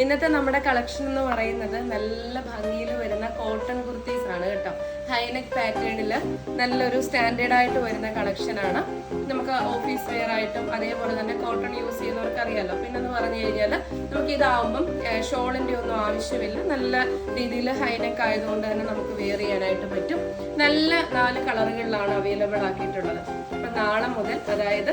ഇന്നത്തെ നമ്മുടെ കളക്ഷൻ എന്ന് പറയുന്നത് നല്ല ഭംഗിയിൽ വരുന്ന കോട്ടൺ കുർത്തീസ് ആണ് കേട്ടോ. ഹൈനെക്ക് പാറ്റേണിൽ നല്ലൊരു സ്റ്റാൻഡേർഡ് ആയിട്ട് വരുന്ന കളക്ഷൻ ആണ്. നമുക്ക് ഓഫീസ് വെയർ ആയിട്ടും അതേപോലെ തന്നെ കോട്ടൺ യൂസ് ചെയ്യുന്നവർക്ക് അറിയാലോ പിന്നെ എന്ന് പറഞ്ഞു കഴിഞ്ഞാൽ നമുക്ക് ഇതാവുമ്പം ഷോളിന്റെ ഒന്നും ആവശ്യമില്ല. നല്ല രീതിയിൽ ഹൈനെക്ക് ആയതുകൊണ്ട് തന്നെ നമുക്ക് വെയർ ചെയ്യാനായിട്ട് പറ്റും. നല്ല നാല് കളറുകളിലാണ് അവൈലബിൾ ആക്കിയിട്ടുള്ളത്. അപ്പൊ നാളെ മുതൽ അതായത്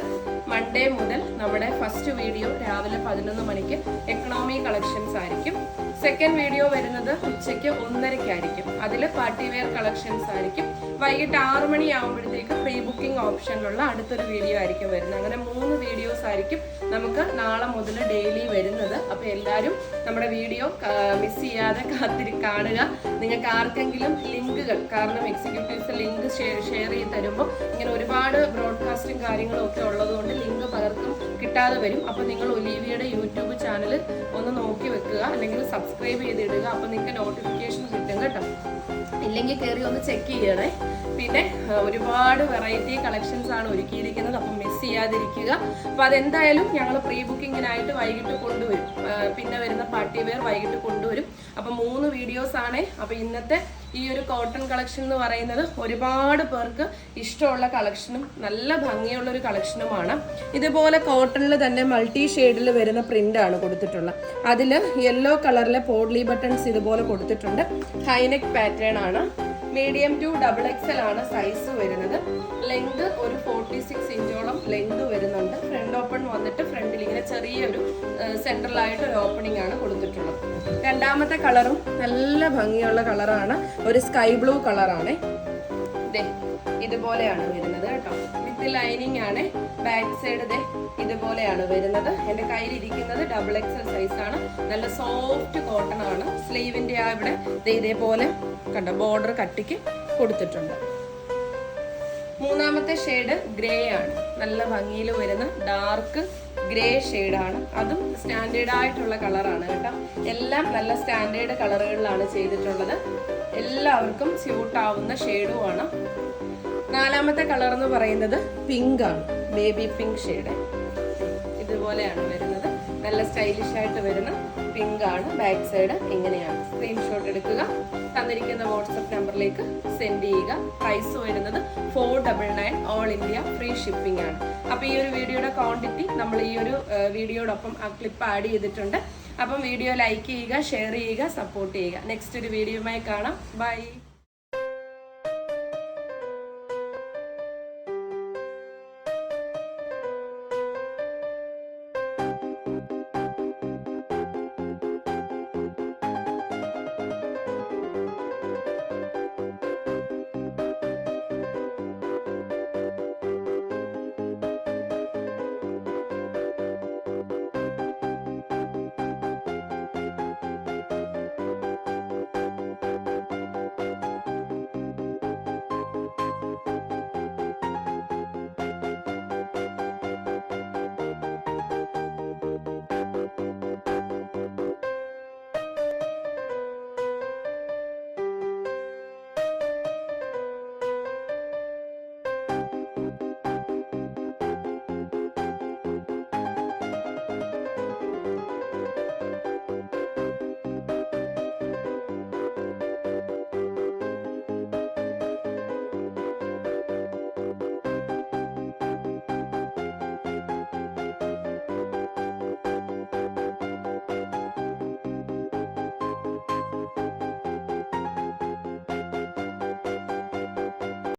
മൺഡേ മുതൽ നമ്മുടെ ഫസ്റ്റ് വീഡിയോ രാവിലെ പതിനൊന്ന് മണിക്ക് എക്കണോമി കളക്ഷൻസ് ആയിരിക്കും സെക്കൻഡ് വീഡിയോ വരുന്നത് ഉച്ചയ്ക്ക് ഒന്നരയ്ക്കായിരിക്കും. അതിൽ പാർട്ടി വെയർ കളക്ഷൻസ് ആയിരിക്കും വൈകിട്ട് ആറു മണിയാകുമ്പോഴത്തേക്ക് പ്രീ ബുക്കിംഗ് ഓപ്ഷനിലുള്ള അടുത്തൊരു വീഡിയോ ആയിരിക്കും വരുന്നത്. അങ്ങനെ മൂന്ന് വീഡിയോസ് ആയിരിക്കും നമുക്ക് നാളെ മുതൽ ഡെയിലി വരുന്നത്. അപ്പോൾ എല്ലാവരും നമ്മുടെ വീഡിയോ മിസ് ചെയ്യാതെ കാത്തിരി കാണുക. നിങ്ങൾക്ക് ആർക്കെങ്കിലും ലിങ്കുകൾ കാരണം എക്സിക്യൂട്ടീവ്സ് ലിങ്ക് ഷെയർ ചെയ്ത് തരുമ്പോൾ ഇങ്ങനെ ഒരുപാട് ബ്രോഡ്കാസ്റ്റും കാര്യങ്ങളും ഒക്കെ ഉള്ളതുകൊണ്ട് ലിങ്ക് പലർക്കും കിട്ടാതെ വരും. അപ്പോൾ നിങ്ങൾ ഒലീവിയുടെ യൂട്യൂബ് അല്ലെങ്കിൽ സബ്സ്ക്രൈബ് ചെയ്തിടുക. അപ്പോൾ നിങ്ങൾക്ക് നോട്ടിഫിക്കേഷൻ കിട്ടും കേട്ടോ. ഇല്ലെങ്കിൽ കയറി ഒന്ന് ചെക്ക് ചെയ്യണേ. പിന്നെ ഒരുപാട് വെറൈറ്റി കളക്ഷൻസ് ആണ് ഒരുക്കിയിരിക്കുന്നത്. അപ്പം മിസ് ചെയ്യാതിരിക്കുക. അപ്പോൾ അതെന്തായാലും ഞങ്ങൾ പ്രീ ബുക്കിങ്ങിനായിട്ട് വൈകിട്ട് കൊണ്ടുവരും. പാർട്ടി വെയർ വൈകിട്ട് കൊണ്ടുവരും. അപ്പം മൂന്ന് വീഡിയോസ് ആണ്. അപ്പം ഇന്നത്തെ ഈ ഒരു കോട്ടൺ കളക്ഷൻ എന്ന് പറയുന്നത് ഒരുപാട് പേർക്ക് ഇഷ്ടമുള്ള കളക്ഷനും നല്ല ഭംഗിയുള്ള ഒരു കളക്ഷനുമാണ് ഇതുപോലെ കോട്ടണിൽ തന്നെ മൾട്ടി ഷെയ്ഡിൽ വരുന്ന പ്രിന്റ് ആണ് കൊടുത്തിട്ടുള്ളത്. അതിൽ യെല്ലോ കളറിലെ പോഡ്ലി ബട്ടൺസ് ഇതുപോലെ കൊടുത്തിട്ടുണ്ട്. ഹൈനെക്ക് പാറ്റേൺ ആണ്. മീഡിയം ടു ഡബിൾ എക്സൽ ആണ് സൈസ് വരുന്നത്. ലെങ്ത് ഒരു ഫോർട്ടി സിക്സ് ഇഞ്ചോളം ലെങ്ത് ഫ്രണ്ട് ഓപ്പൺ വന്നിട്ട് ഫ്രണ്ടിൽ ഇങ്ങനെ ചെറിയൊരു സെൻട്രലായിട്ട് ഒരു ഓപ്പണിംഗ് ആണ് കൊടുത്തിട്ടുള്ളത്. രണ്ടാമത്തെ കളറും നല്ല ഭംഗിയുള്ള കളറാണ്. ഒരു സ്കൈ ബ്ലൂ കളറാണ്. ഇതുപോലെയാണ് വരുന്നത് കേട്ടോ. വിത്ത് ലൈനിങ് ആണ് ബാക്ക് സൈഡ് ദേ ഇതുപോലെയാണ് വരുന്നത്. എന്റെ കയ്യിൽ ഇരിക്കുന്നത് ഡബിൾ എക്സൽ സൈസ് ആണ്. നല്ല സോഫ്റ്റ് കോട്ടൺ ആണ്. സ്ലീവിന്റെ ആ ഇവിടെ ഇതേപോലെ കണ്ടോ ബോർഡർ കട്ടിക്ക് കൊടുത്തിട്ടുണ്ട്. മൂന്നാമത്തെ ഷെയ്ഡ് ഗ്രേ ആണ്. നല്ല ഭംഗിയിൽ വരുന്ന ഡാർക്ക് ഗ്രേ ആണ്. അതും സ്റ്റാൻഡേർഡ് ആയിട്ടുള്ള കളറാണ് കേട്ടോ. എല്ലാം നല്ല സ്റ്റാൻഡേർഡ് കളറുകളിലാണ് ചെയ്തിട്ടുള്ളത്. എല്ലാവർക്കും സ്യൂട്ട് ആവുന്ന ഷെയ്ഡുമാണ് നാലാമത്തെ കളർ എന്ന് പറയുന്നത് പിങ്ക് ആണ്. ബേബി പിങ്ക് ഷെയ്ഡ് ഇതുപോലെയാണ് വരുന്നത്. നല്ല സ്റ്റൈലിഷ് ആയിട്ട് വരുന്ന പിങ്ക് ആണ്. ബാക്ക് സൈഡ് ഇങ്ങനെയാണ്. സ്ക്രീൻഷോട്ട് എടുക്കുക. തന്നിരിക്കുന്ന വാട്സപ്പ് നമ്പറിലേക്ക് സെൻഡ് ചെയ്യുക. പ്രൈസ് വരുന്നത് four double nine all India free shipping ആണ്. അപ്പൊ ഈ ഒരു വീഡിയോയുടെ ക്വാണ്ടിറ്റി നമ്മൾ ഈ ഒരു വീഡിയോടൊപ്പം ആ ക്ലിപ്പ് ആഡ് ചെയ്തിട്ടുണ്ട്. അപ്പം വീഡിയോ ലൈക്ക് ചെയ്യുക ഷെയർ ചെയ്യുക സപ്പോർട്ട് ചെയ്യുക. നെക്സ്റ്റ് ഒരു വീഡിയോയുമായി കാണാം. ബൈ